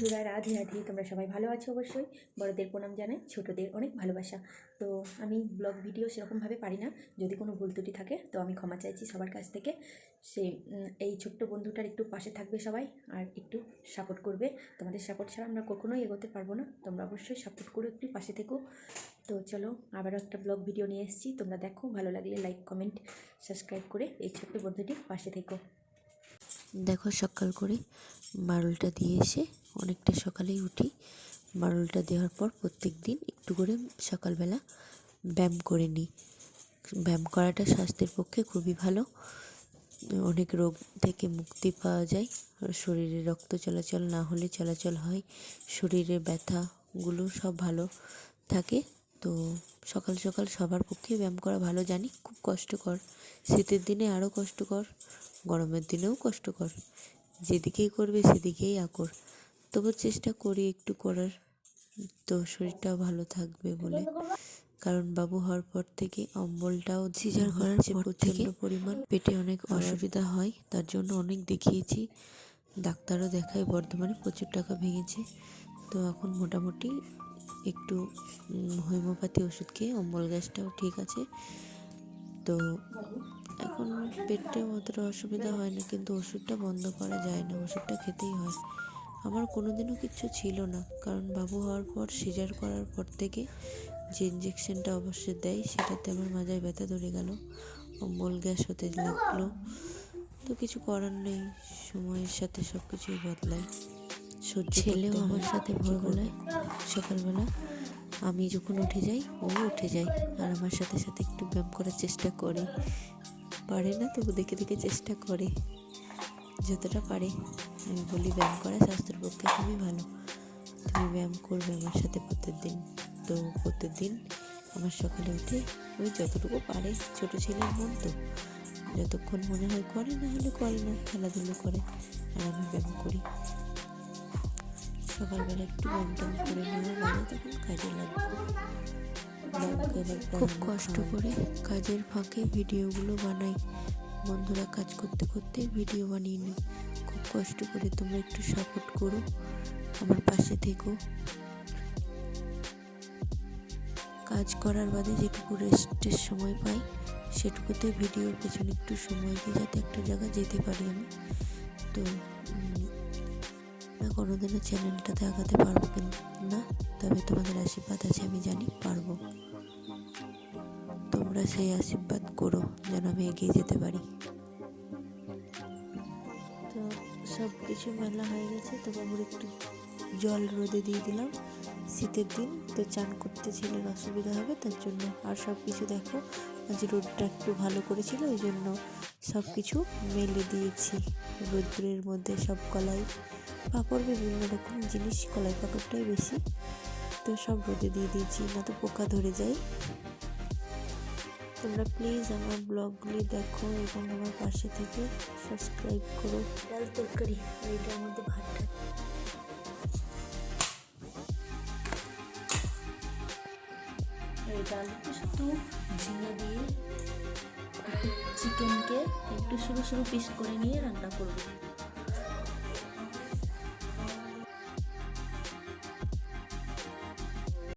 বন্ধুরা, রাধে রাধে। তোমরা সবাই ভালো আছো অবশ্যই। বড়দের প্রণাম জানাই, ছোটদের অনেক ভালোবাসা। তো আমি ব্লগ ভিডিও সেরকমভাবে পারি না। যদি কোনো ভুল ত্রুটি থাকে, তো আমি ক্ষমা চাইছি সবার কাছ থেকে। সে এই ছোট্ট বন্ধুটার একটু পাশে থাকবে সবাই আর একটু সাপোর্ট করবে। তোমাদের সাপোর্ট ছাড়া আমরা কখনোই এগোতে পারব না। তোমরা অবশ্যই সাপোর্ট করো, একটু পাশে থেকো। তো চলো, আবারও একটা ব্লগ ভিডিও নিয়ে এসেছি। তোমরা দেখো, ভালো লাগলে লাইক কমেন্ট সাবস্ক্রাইব করে এই ছোট্ট বন্ধুটির পাশে থেকো। দেখো সকাল করে মারুলটা দিয়ে এসে অনেকটা সকালেই উঠি। মারুলটা দেওয়ার পর প্রত্যেক দিন একটু করে সকালবেলা ব্যায়াম করে নিই। ব্যায়াম করাটা স্বাস্থ্যের পক্ষে খুবই ভালো। অনেক রোগ থেকে মুক্তি পাওয়া যায়। শরীরে রক্ত চলাচল না হলে চলাচল হয়। শরীরে ব্যথাগুলো সব ভালো থাকে। তো সকাল সকাল সবার পক্ষে ব্যায়াম করা ভালো। জানি খুব কষ্টকর। শীতের দিনে আরও কষ্টকর, গরমের দিনেও কষ্টকর। যেদিকেই করবে সেদিকেই আকর। তবু চেষ্টা করি একটু করার। তো শরীরটাও ভালো থাকবে বলে। কারণ বাবু হওয়ার পর থেকে অম্বলটাও সিজার করার যে প্রচণ্ড পরিমাণ। পেটে অনেক অসুবিধা হয় তার জন্য অনেক দেখিয়েছি। ডাক্তারও দেখায় বর্ধমানে প্রচুর টাকা ভেঙেছে। তো এখন মোটামুটি একটু হোমিওপ্যাথি ওষুধ খেয়ে অম্বল গ্যাসটাও ঠিক আছে। তো এখন পেটে অতটা অসুবিধা হয় না কিন্তু ওষুধটা বন্ধ করা যায় না ওষুধটা খেতেই হয়। আমার কোনোদিনও কিচ্ছু ছিল না কারণ বাবু হওয়ার পর সিজার করার পর থেকে যে ইঞ্জেকশনটা অবশ্যই দেয় সেটাতে আমার মাজায় ব্যথা ধরে গেল অম্বল গ্যাস হতে লাগল। তো কিছু করার নেই সময়ের সাথে সব কিছুই বদলায়। সহ্য ছেলেও আমার সাথে ভোরবেলায় সকালবেলা আমি যখন উঠে যাই ও উঠে যায় আর আমার সাথে সাথে একটু ব্যায়াম করার চেষ্টা করে। পারে না, তবু দেখে দেখে চেষ্টা করে। যতটা পারে, আমি বলি ব্যায়াম করা স্বাস্থ্যের পক্ষে খুবই ভালো। তুমি ব্যায়াম করবে আমার সাথে প্রত্যেকদিন। তো প্রত্যেকদিন আমার সকালে উঠে ওই যতটুকু পারে, ছোট ছেলের মন তো। যতক্ষণ মনে হয় করে, না হলে করে না, খেলাধুলো করে, আর আমি ব্যায়াম করি। সকালবেলা একটু ব্যায়াম করে নেওয়া মানে তখন কাজে লাগবে। খুব কষ্ট করে কাজের ফাঁকে ভিডিওগুলো বানাই। বন্ধুরা কাজ করতে করতে ভিডিও বানিয়ে নিই। খুব কষ্ট করে তোমরা একটু সাপোর্ট করো। আমার পাশে থেকো। কাজ করার বাদে যেটুকু রেস্টের সময় পাই সেটুকুতে ভিডিওর পেছনে একটু সময় দিই যাতে একটা জায়গা যেতে পারি আমি। তো না, কোনোদিনও চ্যানেলটাতে আগাতে পারব কিন্তু না, তবে তোমাদের আশীর্বাদ আছে, আমি জানি পারব। তোমরা সেই আশীর্বাদ করো, যেন আমি এগিয়ে যেতে পারি। তো সব কিছু মেলা হয়ে গেছে, তো বাবুর একটু জল রোদে দিয়ে দিলাম। শীতের দিন, তো চান করতে ছিলেন অসুবিধা হবে, তার জন্য আর সব কিছু দেখো। আজ রোদটা একটু ভালো করেছিল, ওই জন্য সব কিছু মেলে দিয়েছি। রোদ্রের মধ্যে সব কলাই পাঁপড় বিভিন্ন রকম জিনিস, কলাই পাঁপড়টাই বেশি। তো সব রোদে দিয়ে দিয়েছি, না তো পোকা ধরে যায়। তোমরা প্লিজ আমার ব্লগগুলি দেখো এবং আমার পাশে থেকে সাবস্ক্রাইব করো। ডাল তরকারি, আর এটার মধ্যে ভাতটা এই ডালটা শুধু ঝিঙে দিয়ে চিকেনকে একটু সরু সরু পিস করে নিয়ে রান্না করব।